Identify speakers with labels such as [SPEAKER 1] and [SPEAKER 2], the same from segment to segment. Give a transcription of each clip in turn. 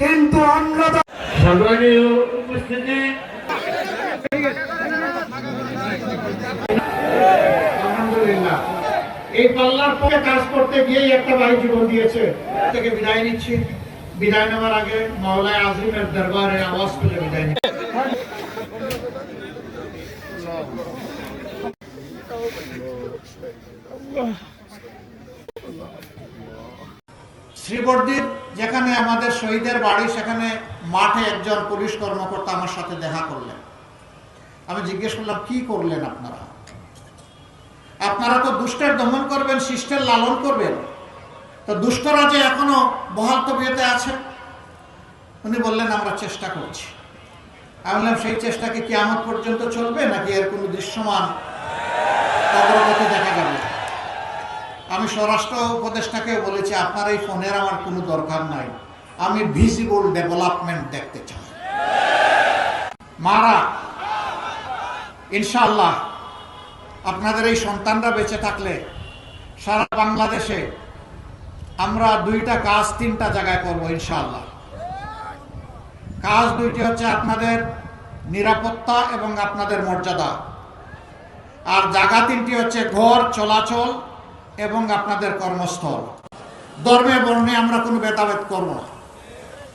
[SPEAKER 1] কিন্তু আমরা তো
[SPEAKER 2] সম্মানীয় উপস্থিতি।
[SPEAKER 1] আলহামদুলিল্লাহ। এই পাল্লার পরে কাজ করতে গিয়েই একটা ভাই জীবন দিয়েছে। থেকে বিদায় নিচ্ছি। বিদায় নেওয়ার আগে মাওলায় আজিমের দরবারে আওয়াজ তুলে বিদায় নিচ্ছি। শ্রীবর্দির, যেখানে আমাদের শহীদের বাড়ি, সেখানে মাঠে একজন পুলিশ কর্মকর্তা আমার সাথে দেখা করলেন। আমি জিজ্ঞেস করলাম, কি করলেন আপনারা? আপনারা তো দুষ্টের দমন করবেন, শিষ্টের লালন করবেন। তো দুষ্টরা যে এখনও বহাল তবিয়তে আছে? উনি বললেন, আমরা চেষ্টা করছি। আমি বললাম, সেই চেষ্টা কি কিয়ামত পর্যন্ত চলবে, নাকি এর কোনো দৃশ্যমান অগ্রগতি দেখা যাবে? আমি স্বরাষ্ট্র উপদেষ্টাকে বলেছি, আপনার এই ফোনের আমার কোনো দরকার নাই। আমি ভিজিবল ডেভেলপমেন্ট দেখতে চাই। মারা, ইনশাআল্লাহ, আপনাদের এই সন্তানরা বেঁচে থাকলে সারা বাংলাদেশে আমরা দুইটা কাজ, তিনটা জায়গায় করব, ইনশাআল্লাহ। কাজ দুইটি হচ্ছে আপনাদের নিরাপত্তা এবং আপনাদের মর্যাদা। আর জায়গা তিনটি হচ্ছে ঘর, চলাচল এবং আপনাদের কর্মস্থল। ধর্মে বর্ণে আমরা কোনো ভেদাভেদ করব না।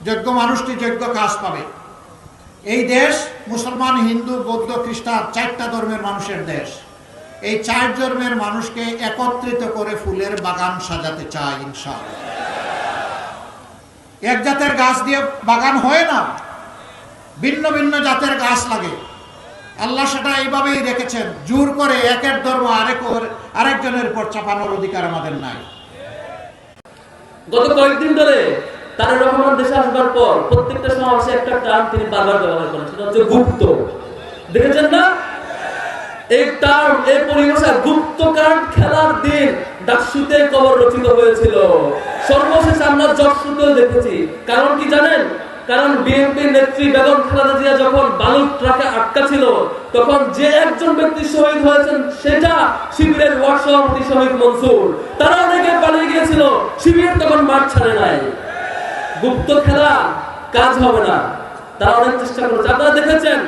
[SPEAKER 1] যোগ্য মানুষটি যোগ্য কাজ পাবে। এই দেশ মুসলমান, হিন্দু, বৌদ্ধ, খ্রিস্টান চারটা ধর্মের মানুষের দেশ। এই চার ধর্মের মানুষকে একত্রিত করে ফুলের বাগান সাজাতে চাই, ইনশাআল্লাহ। এক জাতের গাছ দিয়ে বাগান হয় না। ভিন্ন ভিন্ন জাতের গাছ লাগে। আল্লাহ সেটা এইভাবেই রেখেছেন। জোর করে একের ধর্ম আরেক আরেকজনের উপর চাপানোর অধিকার আমাদের নাই।
[SPEAKER 3] গত কয়েকদিন ধরে তারেক রহমান দেশে আসবার পর প্রত্যেকটা সমাবেশে একটা টার্ম তিনি বারবার ব্যবহার করেন, সেটা হচ্ছে গুপ্ত। দেখেছেন না? এই টার্ম এই পরিভাষা গুপ্ত কার্ড খেলার দিন ডাকসুতে কবর রচিত হয়েছিল। সর্বশেষ আমরা জকসুতেও দেখেছি। কারণ কি জানেন? কারণ বিএনপি নেত্রী বেগম খালেদা জিয়া যখন বালুর ট্রাকে আটকা ছিল, তখন যে একজন ব্যক্তি শহীদ হয়েছেন সেটা শিবিরের ওয়ার্ড সভাপতি শহীদ মনসুর। তারা অনেকে পালিয়ে গিয়েছিল, শিবির তখন মাঠ ছাড়ে নাই। গুপ্ত খেলা, কাজ হবে না। তারা অনেক চেষ্টা করেছে। আপনারা দেখেছেন,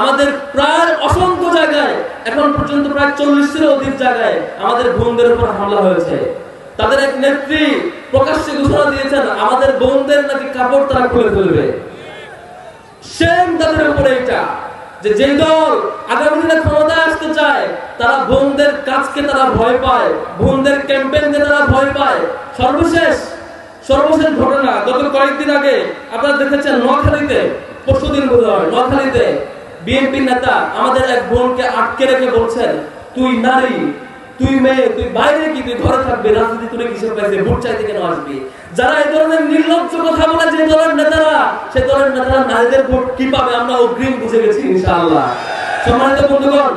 [SPEAKER 3] আমাদের প্রায় অসংখ্য জায়গায়, এখন পর্যন্ত প্রায় চল্লিশের অধিক জায়গায় আমাদের বোনদের উপর হামলা হয়েছে। তাদের এক নেত্রী প্রকাশ্যে ঘোষণা দিয়েছেন, আমাদের বোনদের নাকি কাপড় তারা খুলে ফেলবে। সেম তাদের উপরে এটা, যে যেই দল আগামী দিনে ক্ষমতায় আসতে চায়, তারা বোনদের কাজকে তারা ভয় পায়, বোনদের ক্যাম্পেইনকে তারা ভয় পায়। সর্বশেষ সর্বশেষ ঘটনা, গত কয়েকদিন আগে আপনারা দেখেছেন নোয়াখালীতে পরশুদিন বোধ হয় নোয়াখালীতে বিএনপি নেতা আমাদের এক বোনকে আটকে রেখে বলছেন, তুই নারী তুই মেয়ে, তুই বাইরে কি? তুই ঘরে থাকবি রাজনীতি তুলে কিসের পাইছে? ভোট চাইতে কেন আসবি? যারা এই ধরনের নির্লজ্জ কথা বলে যে দলের নেতারা, সে দলের নেতারা নারীদের ভোট কি পাবে? আমরা অগ্রিম বুঝে গেছি, ইনশাআল্লাহ। সম্মানিত বন্ধুগণ